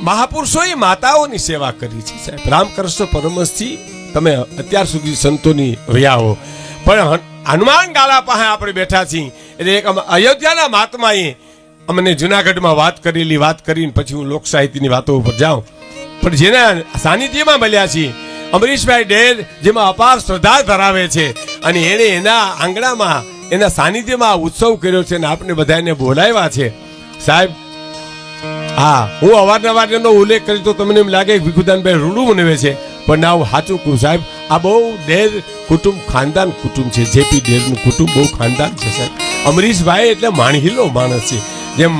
મહાપુરુષોએ માતાઓની સેવા કરી છે, સાહેબ. રામકૃષ્ણ પરમસથી તમે અત્યાર સુધી સંતોની રહ્યા હો. પણ હનુમાન ગાલા પાસે આપણે બેઠા છીએ. એટલે એક અયોધ્યાના મહાત્માએ અમને જુનાગઢમાં વાત કરેલી, વાત કરીને પછી હું લોક સાહિત્યની વાતો ઉપર જાઉં. પણ જેના સાનિધ્યમાં મળ્યા છીએ, અમરીશભાઈ ડેર જેમાં અપાર શ્રદ્ધા ધરાવે છે અને એણે એના આંગણામાં, એના સાનિધ્યમાં ઉત્સવ કર્યો છે અને આપણે બધાને બોલાવ્યા છે. સાહેબ હા, હું અવારનવાર એનો ઉલ્લેખ કરી તો તમને એમ લાગે ભીખુદાનભાઈ રૂડું બનાવે છે. પણ ના સાચું કહું સાહેબ, આ બહુ ડેર કુટુંબ, ખાનદાન કુટુંબ છે. જેપી ડેરનું કુટુંબ બહુ ખાનદાન છે સાહેબ. અમરીશભાઈ એટલે માણહીલો માણસ છે. જેમ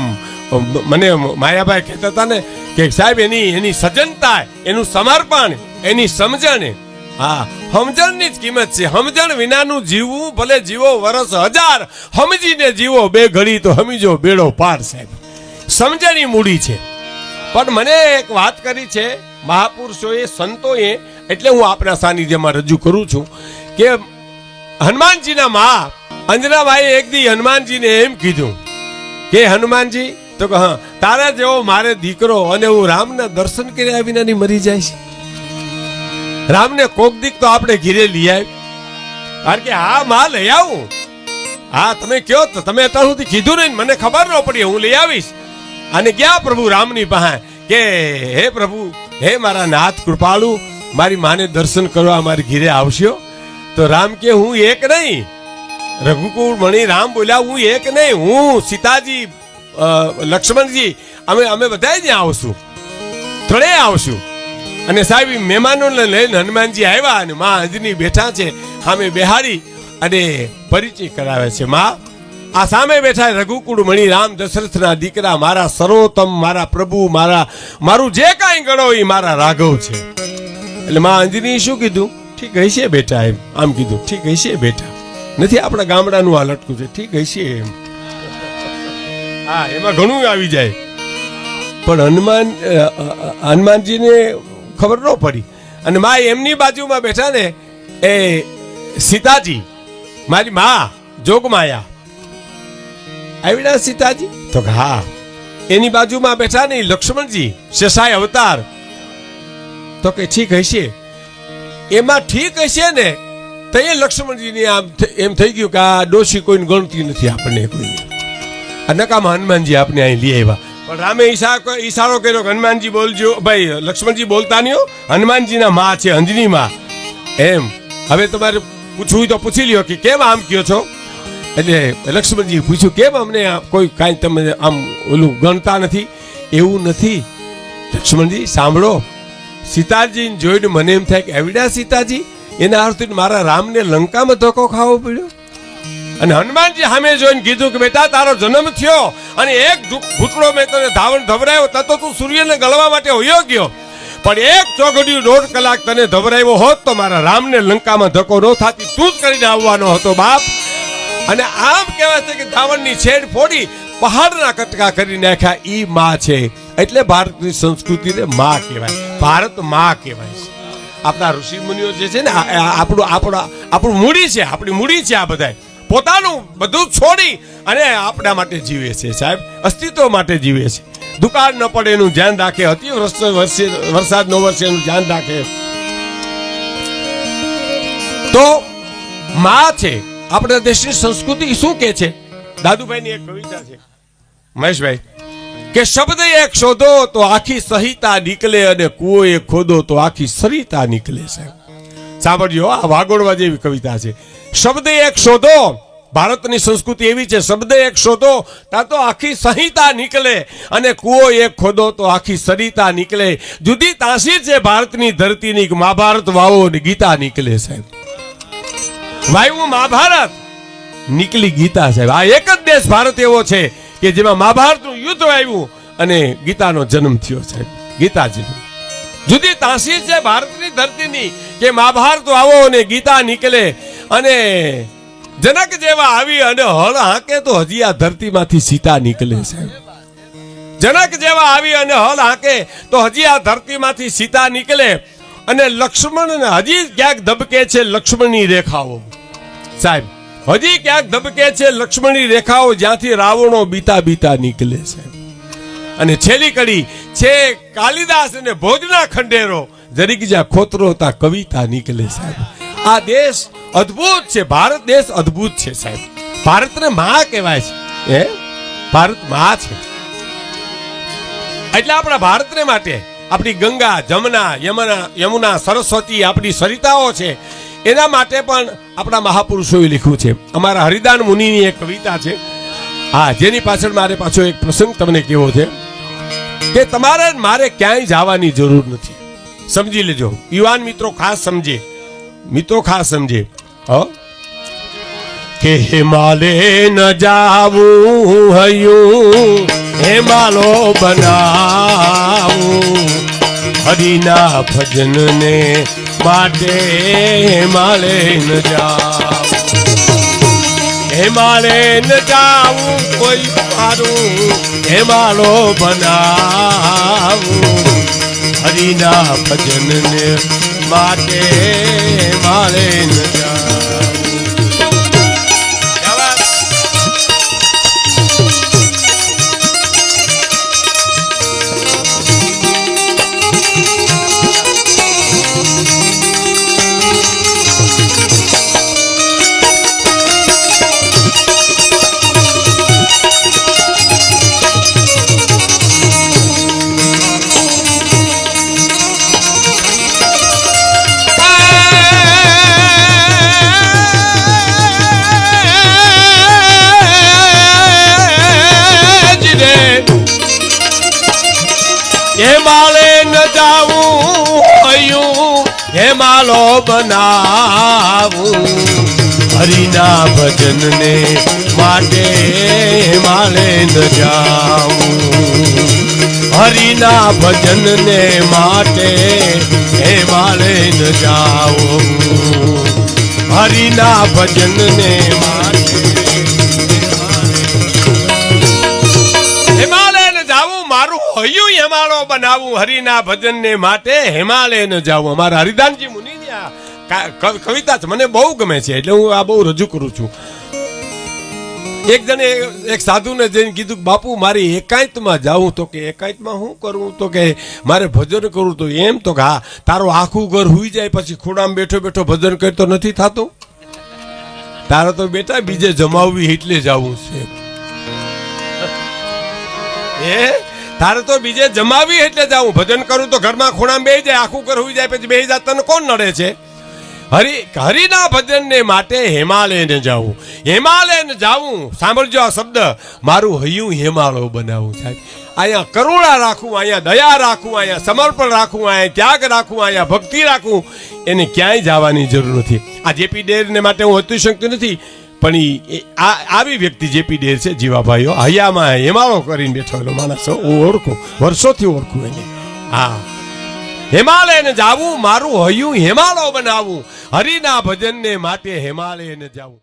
મને માયાભાઈ કહેતા હતા ને કે સાહેબ, એની એની સજ્જનતા, એનું સમર્પણ, એની સમજણ, હા, સમજણની જ કિંમત છે. સમજણ વિનાનું જીવવું ભલે જીવો વરસ હજાર, સમજીને જીવો બે ઘડી તો સમજો બેડો પાર સાહેબ. સમજણની મૂડી છે. પણ મને એક વાત કરી છે, મહાપુરુષોએ, સંતોએ, એટલે હું આપણા સાનિધ્યમાં રજૂ કરું છું કે હનુમાનજીના મા અંજનાબાઈએ એક દી હનુમાનજીને એમ કીધું કે, હનુમાનજી, તો કે હા, તારા જેવો મારે દીકરો અને હું રામના દર્શન કર્યા વિના ની મરી જાય છે. રામને કોક દીક તો આપણે ઘીરે લઈ આવી કારણ કે, હા, માં, લઈ આવું. હા, તમે કયો તમે અત્યાર સુધી કીધું નહીં મને ખબર ન પડી, હું લઈ આવીશ. અને ગયા પ્રભુ રામની પાસે? કે હે પ્રભુ, હે મારા નાથ કૃપાળુ, મારી માને દર્શન કરવા મારી ઘીરે આવશો? તો રામ કે, હું એક નહીં. રઘુકુળ મણી રામ બોલ્યા, હું એક નહીં, હું સીતાજી લક્ષ્મણજી, અમે અમે બધા જ આવશું. ત્રણેય આવશું. અને સાહેબ મહેમાનોને લઈને હનુમાનજી આવ્યા અને મા અંજની બેઠા છે સામે બેહાડી અને પરિચય કરાવે છે. માં આ સામે બેઠા રઘુકુળ મણી, રામ દશરથના દીકરા, મારા સર્વોત્તમ, મારા પ્રભુ, મારા મારું જે કાંઈ ગણો એ મારા રાઘવ છે. એટલે માં અંજની શું કીધું? ઠીક હશે બેટા એમ. આમ કીધું, ઠીક હશે બેટા. નથી આપણા ગામડાનું આ લટકું છે, ઠીક હશે એમ. હા, એમાં ઘણું આવી જાય. પણ હનુમાન હનુમાનજીને ખબર ન પડી. અને મા એમની બાજુમાં બેઠા ને, એ સીતાજી, મારી મા, જોગમાયા. આવીડા સીતાજી? તો હા. એની બાજુમાં બેઠા ને લક્ષ્મણજી શેષાય અવતાર. તો કે ઠીક હશે. એમાં ઠીક હશે ને તો એ લક્ષ્મણજીની આમ એમ થઈ ગયું કે આ ડોશી કોઈને ગણતી નથી આપણને કોઈ નકામ હનુમાનજી આપને અહીં લઈ આવ્યા. પણ રામે ઈશા ઈશારો કર્યો કે હનુમાનજી બોલજો. ભાઈ લક્ષ્મણજી બોલતા નહીં હનુમાનજીના માં છે અંજની માં એમ. હવે તમારે પૂછવું તો પૂછી લ્યો કે કેમ આમ કયો છો? એટલે લક્ષ્મણજી પૂછ્યું, કેમ અમને કોઈ કાંઈ તમે આમ ઓલું ગણતા નથી? એવું નથી. લક્ષ્મણજી, સાંભળો. સીતાજીને જોઈને મને એમ થાય કે એવડા સીતાજી? એના અર્થથી મારા રામને લંકામાં ધોકો ખાવો પડ્યો. અને હનુમાનજી સામે જોઈને કીધું કે, બેટા, તારો જન્મ થયો અને એક ઘૂંટડો મેં તને ધાવણ ધવરાયો તો તું સૂર્યને ગળવા માટે હોયો ગયો. પણ એક ચોઘડિયું દોઢ કલાક તને ધવરાયો હોત તો મારા રામને લંકામાં ધક્કો ન થાતી. તું જ કરીને આવવાનો હતો, બાપ. અને આમ કહેવાય છે કે ધાવણની છેડ ફોડી પહાડના કટકા કરી નાખ્યા. ઈ માં છે. એટલે ભારતની સંસ્કૃતિને માં કહેવાય. ભારતમાં કહેવાય છે. આપણા ઋષિ મુનિઓ જે છે ને આપણું આપણું આપણું મૂડી છે, આપણી મૂડી છે આ બધા પોતાનું બધું છોડી અને આપણા માટે જીવે છે સાહેબ. અસ્તિત્વ માટે જીવે છે. દુકાળ ન પડે એનું ધ્યાન રાખે વર્ષે વરસાદ ન વરસે એનું ધ્યાન રાખે. તો માં છે. આપણા દેશની સંસ્કૃતિ શું કે છે? દાદુભાઈની એક કવિતા છે. મહેશભાઈ કે શબ્દ એક શોધો તો આખી સહિતા નીકળે અને કુઓ એક ખોદો તો આખી સરિતા નીકળે સાહેબ સાંભળજો આ વાગોડવા જેવી કવિતા છે. શબ્દ એક શોધો ભારતની સંસ્કૃતિ એવી છે શબ્દ એક શોધો ત્યાં તો આખી સંહિતા નીકળે અને કુઓ એક ખોદો તો આખી સરિતા નીકળે. જુદી તાસીર છે ભારતની ધરતીની મહાભારત વાવો અને ગીતા નીકળે સાહેબ વાયુ મહાભારત. નીકળી ગીતા સાહેબ. આ એક જ દેશ ભારત એવો છે કે જેમાં મહાભારતનું યુદ્ધ આવ્યું અને ગીતાનો જન્મ થયો સાહેબ. ગીતાજીનો જુદી તાસીર છે ભારતની ધરતીની કે મહાભારત આવો અને ગીતા નીકળે અને જનક જેવા આવી અને હળ હાંકે તો હજી આ ધરતીમાંથી સીતા નીકળે સાહેબ. જનક જેવા આવી અને હલ હાંકે તો હજી આ ધરતીમાંથી સીતા નીકળે. અને લક્ષ્મણ હજી ક્યાંક ધબકે છે લક્ષ્મણની રેખાઓ. સાહેબ, હજી ક્યાંક ધબકે છે લક્ષ્મણની રેખાઓ જ્યાંથી રાવણો બીતા બીતા નીકળે છે. અને છેલ્લી કડી છે કાલિદાસ અને ભોજના ખંડેરો. જરીક જ્યાં ખોતરો તા કવિતા નીકળે સાહેબ. આ દેશ અદ્ભુત છે, ભારત દેશ અદ્ભુત છે સાહેબ. ભારતને મા કહેવાય છે. એ ભારત મા છે. એટલે આપણા ભારતને માટે આપણી ગંગા, જમના, યમુના યમુના, સરસ્વતી આપણી સરિતાઓ છે. એના માટે પણ આપણા મહાપુરુષોએ લખ્યું છે. અમારા હરિદાન મુનિની એક કવિતા છે. હા, જેની પાછળ મારે પાછો એક પ્રસંગ તમને કેવો છે કે તમારે મારે ક્યાંય જવાની જરૂર નથી. સમજી લેજો. યુવાન મિત્રો ખાસ સમજે. મિત્રો ખાસ સમજે. હ? કે હિમાલય ન જાવું હયું હિમાલો બનાવું. હરિના ભજનને માટે હિમાલય ન જાવ હિમાલય ન જાવું કોઈ મારું હિમાલો બનાવું. હરિના ભજનને માટે હિમાલય ન જાવું હેમાલે ન જાવું હયું, હેમાલો બનાવું. હરિના ભજનને માટે હેમાલે ન જાવું. હરિના ભજનને માટે હેમાલે ન જાવું. હરિના ભજનને માટે મારું હૈયું હિમાલય બનાવું હરિના ભજનને માટે હિમાલય જાઉં. અમારા હરિદાનજી મુનિની કવિતા મને બહુ ગમે છે, એટલે હું આ બહુ રજૂ કરું છું. એક જણે એક સાધુને જઈને કીધું કે બાપુ, મારી એકાંતમાં જાઉં તો કે એકાંતમાં શું કરવું તો કે મારે ભજન કરવું તો એમ તો કે હા, તારો આખું ઘર હુઈ જાય, પછી ખોડામાં બેઠો બેઠો ભજન કરતો નથી થતું? તારે તો બેટા બીજે જમાવવી એટલે જવું છે. એ તારે તો બીજે જમાવી એટલે જાઉં ભજન કરું તો ઘરમાં ખૂણામાં બે જાય, આખું કરવું જાય, પછી બે જાત તને કોણ નડે છે? હરિ, હરિના ભજનને માટે હિમાલયને જાવું. હિમાલયને જાવું. સાંભળજો આ શબ્દ. મારું હૈયું હિમાલય બનાવું સાહેબ અહીંયા કરુણા રાખવું અહીંયા દયા રાખવું અહીંયા સમર્પણ રાખવું અહીંયા ત્યાગ રાખવું અહીંયા ભક્તિ રાખવું એને ક્યાંય જવાની જરૂર નથી. આ જેપી ડેરને માટે હું અતિ શકતું નથી. પણ આ, આવી વ્યક્તિ જેપી ડેર છે જીવાભાઈઓ હૈયામાં હેમાળો કરીને બેઠેલો માણસ, હું ઓળખું, વર્ષોથી ઓળખું એને. હા. હિમાલયને જાવું, મારું હૈયું હિમાલય બનાવું, હરિના ભજનને માટે હિમાલયને જાવું.